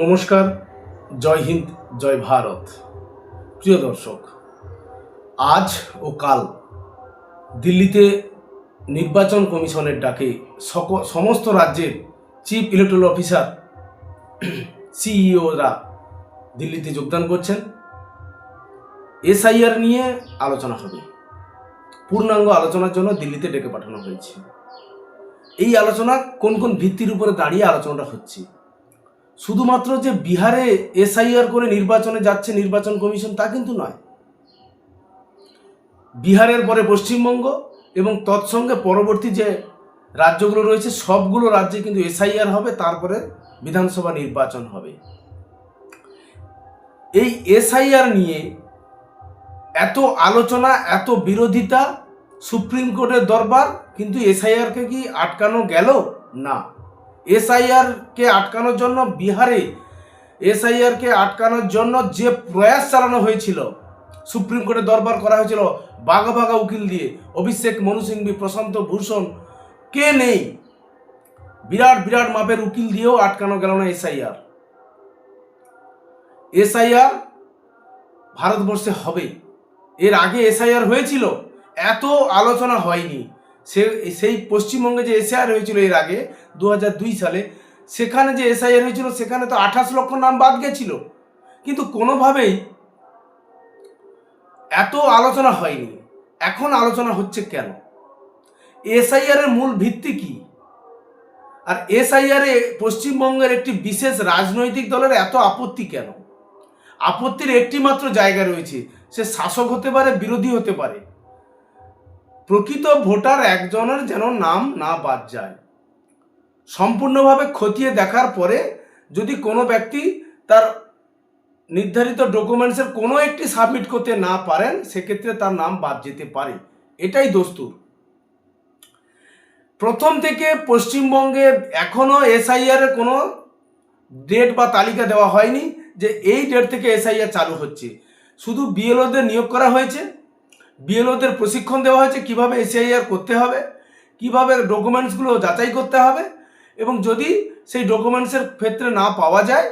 নমস্কার, জয় হিন্দ, জয় ভারত। প্রিয় দর্শক, আজ ও কাল দিল্লিতে নির্বাচন কমিশনের ডাকে সমস্ত রাজ্যের চিফ ইলেকট্রাল অফিসার, সিইওরা দিল্লিতে যোগদান করছেন। এসআইআর নিয়ে আলোচনা হবে। পূর্ণাঙ্গ আলোচনার জন্য দিল্লিতে ডেকে পাঠানো হয়েছে। এই আলোচনা কোন কোন ভিত্তির উপরে দাঁড়িয়ে আলোচনাটা হচ্ছে? শুধুমাত্র যে বিহারে এসআইআর করে নির্বাচনে যাচ্ছে নির্বাচন কমিশন তা কিন্তু নয়। বিহারের পরে পশ্চিমবঙ্গ এবং তৎসঙ্গে পরবর্তী যে রাজ্যগুলো রয়েছে, সবগুলো রাজ্যে কিন্তু এসআইআর হবে, তারপরে বিধানসভা নির্বাচন হবে। এই এসআইআর নিয়ে এত আলোচনা, এত বিরোধিতা, সুপ্রিম কোর্টের দরবার, কিন্তু এসআইআরকে কি আটকানো গেল? না। এসআইআর কে আটকানোর জন্য বিহারে এসআইআর কে আটকানোর জন্য যে প্রয়াস চালানো হয়েছিল, সুপ্রিম কোর্টে দরবার করা হয়েছিল বাঘা বাঘা উকিল দিয়ে, অভিষেক মনু সিংভি, প্রশান্ত ভূষণ, কে নেই? বিরাট বিরাট মাপের উকিল দিয়েও আটকানো গেল না এসআইআর। এসআইআর ভারতবর্ষে হবে। এর আগে এসআইআর হয়েছিল, এত আলোচনা হয়নি। সে, সেই পশ্চিমবঙ্গে যে এসআইআর হয়েছিল এর আগে দু হাজার দুই সালে, সেখানে যে এসআইআর হয়েছিল, সেখানে তো আঠাশ লক্ষ নাম বাদ গেছিল। কিন্তু কোনোভাবেই এত আলোচনা হয়নি। এখন আলোচনা হচ্ছে কেন? এসআইআর এর মূল ভিত্তি কি? আর এসআইআর এ পশ্চিমবঙ্গের একটি বিশেষ রাজনৈতিক দলের এত আপত্তি কেন? আপত্তির একটি মাত্র জায়গা রয়েছে, সে শাসক হতে পারে, বিরোধী হতে পারে। প্রকৃত ভোটার একজনের যেন নাম না বাদ যায়। সম্পূর্ণভাবে খতিয়ে দেখার পরে যদি কোনো ব্যক্তি তার নির্ধারিত ডকুমেন্টসের কোনো একটি সাবমিট করতে না পারেন, সেক্ষেত্রে তার নাম বাদ যেতে পারে। এটাই দস্তুর। প্রথম থেকে পশ্চিমবঙ্গে এখনও এসআইআর কোনো ডেট বা তালিকা দেওয়া হয়নি যে এই ডেট থেকে এসআইআর চালু হচ্ছে। শুধু বিএলওদের নিয়োগ করা হয়েছে। বিএলওদের প্রশিক্ষণ দেওয়া হয়েছে, কীভাবে এসিআইআর করতে হবে, কীভাবে ডকুমেন্টসগুলো যাচাই করতে হবে, এবং যদি সেই ডকুমেন্টসের ক্ষেত্রে না পাওয়া যায়,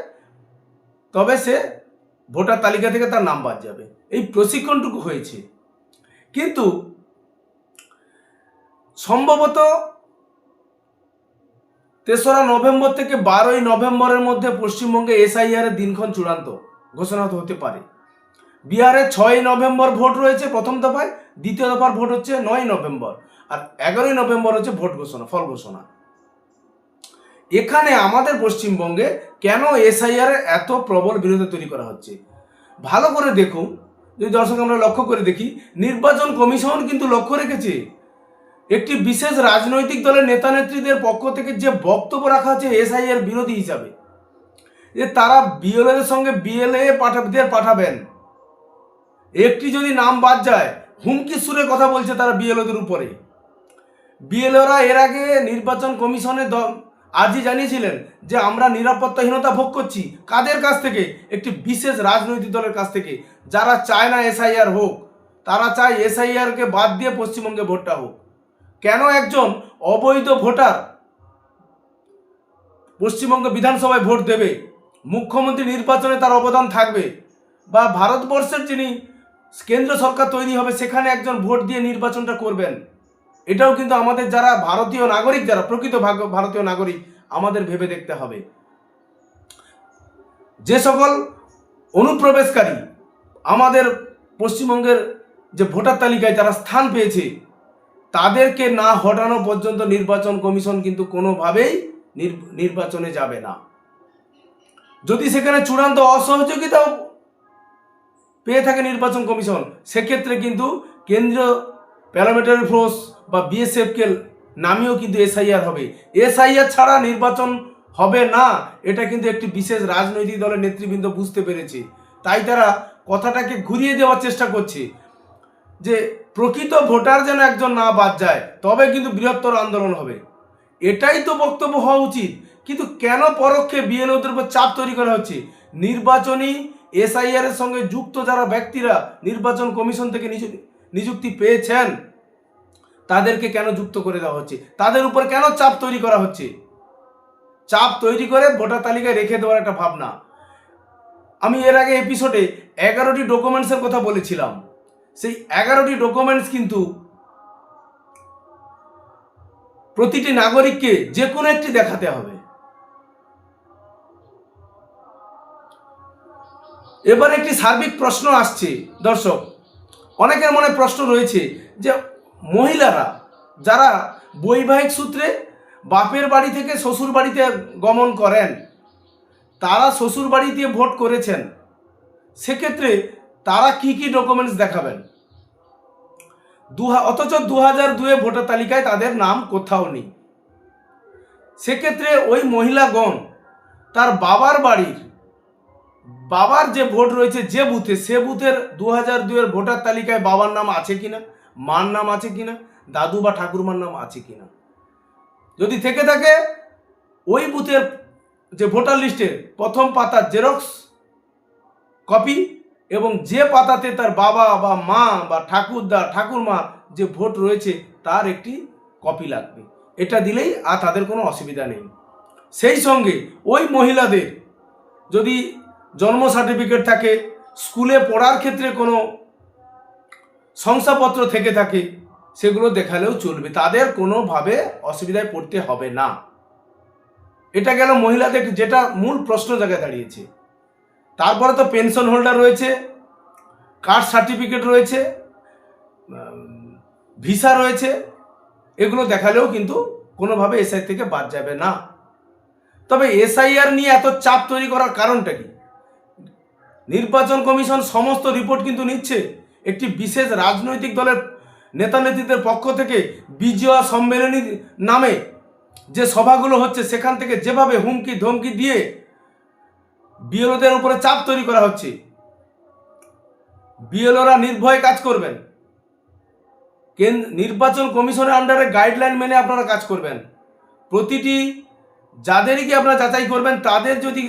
তবে সে ভোটার তালিকা থেকে তার নাম বাদ যাবে। এই প্রশিক্ষণটুকু হয়েছে। কিন্তু সম্ভবত তেসরা নভেম্বর থেকে বারোই নভেম্বরের মধ্যে পশ্চিমবঙ্গে এসআইআর এর দিনক্ষণ চূড়ান্ত ঘোষণা হতে পারে। বিহারে ছয় নভেম্বর ভোট রয়েছে, প্রথম দফায়, দ্বিতীয় দফার ভোট হচ্ছে নয় নভেম্বর, আর এগারোই নভেম্বর হচ্ছে ভোট ঘোষণা, ফল ঘোষণা। এখানে আমাদের পশ্চিমবঙ্গে কেন এসআইআর এত প্রবল বিরোধী তৈরি করা হচ্ছে? ভালো করে দেখুন, যদি দর্শক আমরা লক্ষ্য করে দেখি, নির্বাচন কমিশন কিন্তু লক্ষ্য রেখেছে, একটি বিশেষ রাজনৈতিক দলের নেতা নেত্রীদের পক্ষ থেকে যে বক্তব্য রাখা হচ্ছে এসআইআর বিরোধী হিসাবে, যে তারা বিএলএর সঙ্গে বিএলএ পাঠাবেন। একটি যদি নাম বাদ যায়, হুমকি সুরে কথা বলছে তারা বিএলওদের উপরে। বিএলওরা এর আগে নির্বাচন কমিশনের দল আজই জানিয়েছিলেন যে আমরা নিরাপত্তাহীনতা ভোগ করছি। কাদের কাছ থেকে? একটি বিশেষ রাজনৈতিক দলের কাছ থেকে। যারা চায় না এসআইআর হোক, তারা চায় এসআইআরকে বাদ দিয়ে পশ্চিমবঙ্গে ভোটটা হোক। কেন একজন অবৈধ ভোটার পশ্চিমবঙ্গ বিধানসভায় ভোট দেবে? মুখ্যমন্ত্রী নির্বাচনে তার অবদান থাকবে? বা ভারতবর্ষের যিনি কেন্দ্র সরকার তৈরি হবে, সেখানে একজন ভোট দিয়ে নির্বাচনটা করবেন। এটাও কিন্তু আমাদের যারা ভারতীয় নাগরিক, যারা প্রকৃত ভারতীয় নাগরিক, আমাদের ভেবে দেখতে হবে। যে সকল অনুপ্রবেশকারী আমাদের পশ্চিমবঙ্গের যে ভোটার তালিকায় যারা স্থান পেয়েছে, তাদেরকে না হটানো পর্যন্ত নির্বাচন কমিশন কিন্তু কোনোভাবেই নির- নির্বাচনে যাবে না। যদি সেখানে চূড়ান্ত অসহযোগিতাও পেয়ে থাকে নির্বাচন কমিশন, সেক্ষেত্রে কিন্তু কেন্দ্রীয় প্যারামিটারি ফোর্স বা বিএসএফকে নামিয়েও কিন্তু এসআইআর হবে। এসআইআর ছাড়া নির্বাচন হবে না, এটা কিন্তু একটি বিশেষ রাজনৈতিক দলের নেতৃবৃন্দ বুঝতে পেরেছে। তাই তারা কথাটাকে ঘুরিয়ে দেওয়ার চেষ্টা করছে যে প্রকৃত ভোটার যেন একজন না বাদ যায়, তবে কিন্তু বৃহত্তর আন্দোলন হবে। এটাই তো বক্তব্য হওয়া উচিত। কিন্তু কেন পরোক্ষে বিএলওদের উপর চাপ তৈরি করা হচ্ছে? নির্বাচনী এসআইআর এর সঙ্গে যুক্ত যারা ব্যক্তিরা নির্বাচন কমিশন থেকে নিযু- নিযুক্তি পেয়েছেন, তাদেরকে কেন যুক্ত করে দেওয়া হচ্ছে? তাদের উপর কেন চাপ তৈরি করা হচ্ছে? চাপ তৈরি করে ভোটার তালিকায় রেখে দেওয়ার একটা ভাবনা। আমি এর আগে এপিসোডে এগারোটি ডকুমেন্টসের কথা বলেছিলাম। সেই এগারোটি ডকুমেন্টস কিন্তু প্রতিটি নাগরিককে যে কোনো একটি দেখাতে হবে। এবার একটি সার্বিক প্রশ্ন আসছে, দর্শক। অনেকের মনে প্রশ্ন রয়েছে যে মহিলারা যারা বৈবাহিক সূত্রে বাপের বাড়ি থেকে শ্বশুর বাড়িতে গমন করেন, তারা শ্বশুর বাড়ি দিয়ে ভোট করেছেন, সেক্ষেত্রে তারা কি কি ডকুমেন্টস দেখাবেন? দু অথচ দু হাজার দুয়ে ভোটার তালিকায় তাদের নাম কোথাও নেই। সেক্ষেত্রে ওই মহিলাগণ তার বাবার বাড়ির বাবার যে ভোট রয়েছে যে বুথে, সে বুথের দু হাজার দুয়ের ভোটার তালিকায় বাবার নাম আছে কিনা, মার নাম আছে কিনা, দাদু বা ঠাকুরমার নাম আছে কিনা? যদি থেকে থাকে, ওই বুথের যে ভোটার লিস্টের প্রথম পাতার জেরক্স কপি এবং যে পাতাতে তার বাবা বা মা বা ঠাকুরদা, ঠাকুরমা যে ভোট রয়েছে তার একটি কপি লাগবে। এটা দিলেই আর তাদের কোনো অসুবিধা নেই। সেই সঙ্গে ওই মহিলাদের যদি জন্ম সার্টিফিকেট থাকে স্কুলে পড়ার ক্ষেত্রে কোনো শংসাপত্র থেকে থাকে, সেগুলো দেখালেও চলবে। তাদের কোনোভাবে অসুবিধায় পড়তে হবে না। এটা গেল মহিলাদের যেটা মূল প্রশ্ন জায়গায় দাঁড়িয়েছে। তারপরে তো পেনশন হোল্ডার রয়েছে কাস্ট সার্টিফিকেট রয়েছে ভিসা রয়েছে, এগুলো দেখালেও কিন্তু কোনোভাবে এসআই থেকে বাদ যাবে না। তবে এসআইআর নিয়ে এত চাপ তৈরি করার কারণটা কি? নির্বাচন কমিশন সমস্ত রিপোর্ট কিন্তু নিচ্ছে। একটি বিশেষ রাজনৈতিক দলের নেতা নেত্রীদের পক্ষ থেকে বিজয়া সম্মেলনী নামে যে সভাগুলো হচ্ছে, সেখান থেকে যেভাবে হুমকি ধমকি দিয়ে বিএলওদের উপরে চাপ তৈরি করা হচ্ছে, বিএলওরা নির্ভয়ে কাজ করবেন। নির্বাচন কমিশনের আন্ডারে গাইডলাইন মেনে আপনারা কাজ করবেন। প্রতিটি, যাদেরই কি আপনারা যাচাই করবেন, তাদের যদি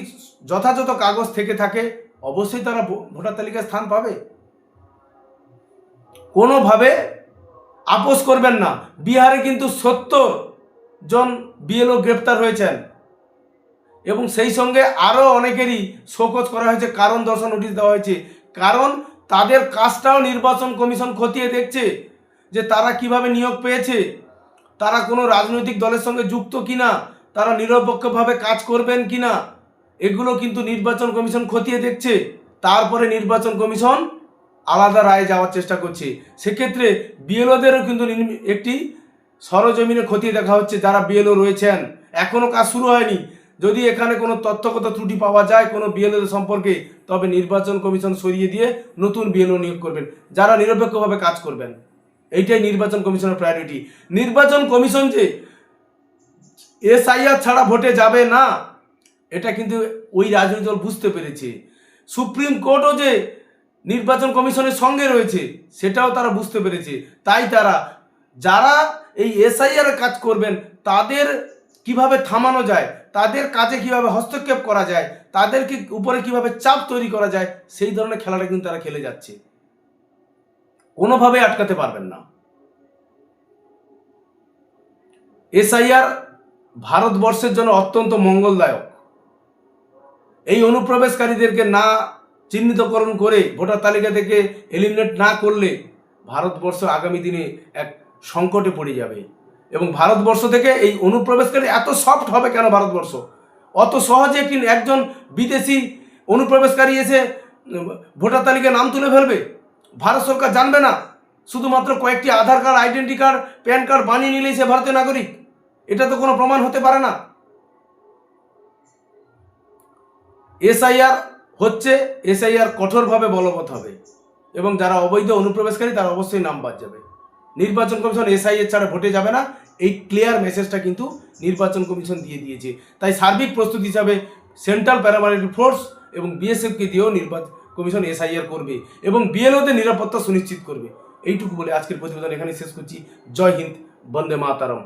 যথাযথ কাগজ থেকে থাকে অবশ্যই তারা ভোটার তালিকায় স্থান পাবে। কোনোভাবে আপোষ করবেন না। বিহারে কিন্তু সত্তর জন বিএলও গ্রেপ্তার হয়েছেন। এবং সেই সঙ্গে আরও অনেকেরই শোকজ করা হয়েছে, কারণ দর্শন নোটিশ দেওয়া হয়েছে। কারণ তাদের কাজটাও নির্বাচন কমিশন খতিয়ে দেখছে যে তারা কীভাবে নিয়োগ পেয়েছে। তারা কোনো রাজনৈতিক দলের সঙ্গে যুক্ত কিনা, তারা নিরপেক্ষভাবে কাজ করবেন কিনা এগুলো কিন্তু নির্বাচন কমিশন খতিয়ে দেখছে, তারপরে নির্বাচন কমিশন আলাদা রায় যাওয়ার চেষ্টা করছে। সেক্ষেত্রে বিএলওদেরও কিন্তু একটি সরজমিনে খতিয়ে দেখা হচ্ছে যারা বিএলও রয়েছেন। এখনও কাজ শুরু হয়নি। যদি এখানে কোনো তথ্যগত ত্রুটি পাওয়া যায় কোনো বিএলও সম্পর্কে, তবে নির্বাচন কমিশন সরিয়ে দিয়ে নতুন বিএলও নিয়োগ করবেন, যারা নিরপেক্ষভাবে কাজ করবেন। এইটাই নির্বাচন কমিশনের প্রায়োরিটি নির্বাচন কমিশন যে এসআইআর ছাড়া ভোটে যাবে না এটা কিন্তু ওই রাজনৈতিক দল বুঝতে পেরেছে। সুপ্রিম কোর্টও যে নির্বাচন কমিশনের সঙ্গে রয়েছে, সেটাও তারা বুঝতে পেরেছে। তাই তারা, যারা এই এসআইআর কাজ করবেন, তাদের কীভাবে থামানো যায়, তাদের কাজে কীভাবে হস্তক্ষেপ করা যায় তাদেরকে উপরে কীভাবে চাপ তৈরি করা যায়, সেই ধরনের খেলাটা কিন্তু তারা খেলে যাচ্ছে। কোনোভাবে আটকাতে পারবেন না। এসআইআর ভারতবর্ষের জন্য অত্যন্ত মঙ্গলদায়ক। এই অনুপ্রবেশকারীদেরকে না চিহ্নিতকরণ করে ভোটার তালিকা থেকে এলিমিনেট না করলে ভারতবর্ষ আগামী দিনে এক সংকটে পড়ে যাবে। এবং ভারতবর্ষ থেকে এই অনুপ্রবেশকারী এত সফট হবে কেন ভারতবর্ষ? অত সহজে একটি একজন বিদেশি অনুপ্রবেশকারী এসে ভোটার তালিকায় নাম তুলে ফেলবে? ভারত সরকার জানবে না। শুধুমাত্র কয়েকটি Aadhaar card identity card PAN card বানিয়ে নিলেই সে ভারতীয় নাগরিক। এটা তো কোনো প্রমাণ হতে পারে না। এসআইআর হচ্ছে এসআইআর কঠোরভাবে বলবৎ হবে এবং যারা অবৈধ অনুপ্রবেশকারী তারা অবশ্যই নাম বাদ যাবে। নির্বাচন কমিশন এসআইএর ছাড়া ভোটে যাবে না। এই ক্লিয়ার মেসেজটা কিন্তু নির্বাচন কমিশন দিয়ে দিয়েছে। তাই সার্বিক প্রস্তুতি হিসাবে সেন্ট্রাল প্যারামিলিটারি ফোর্স এবং বিএসএফকে দিয়েও নির্বাচন কমিশন এসআইআর করবে এবং বিএলওদের নিরাপত্তা সুনিশ্চিত করবে। এইটুকু বলে আজকের প্রতিবেদন এখানে শেষ করছি। জয় হিন্দ, বন্দে মাতারম।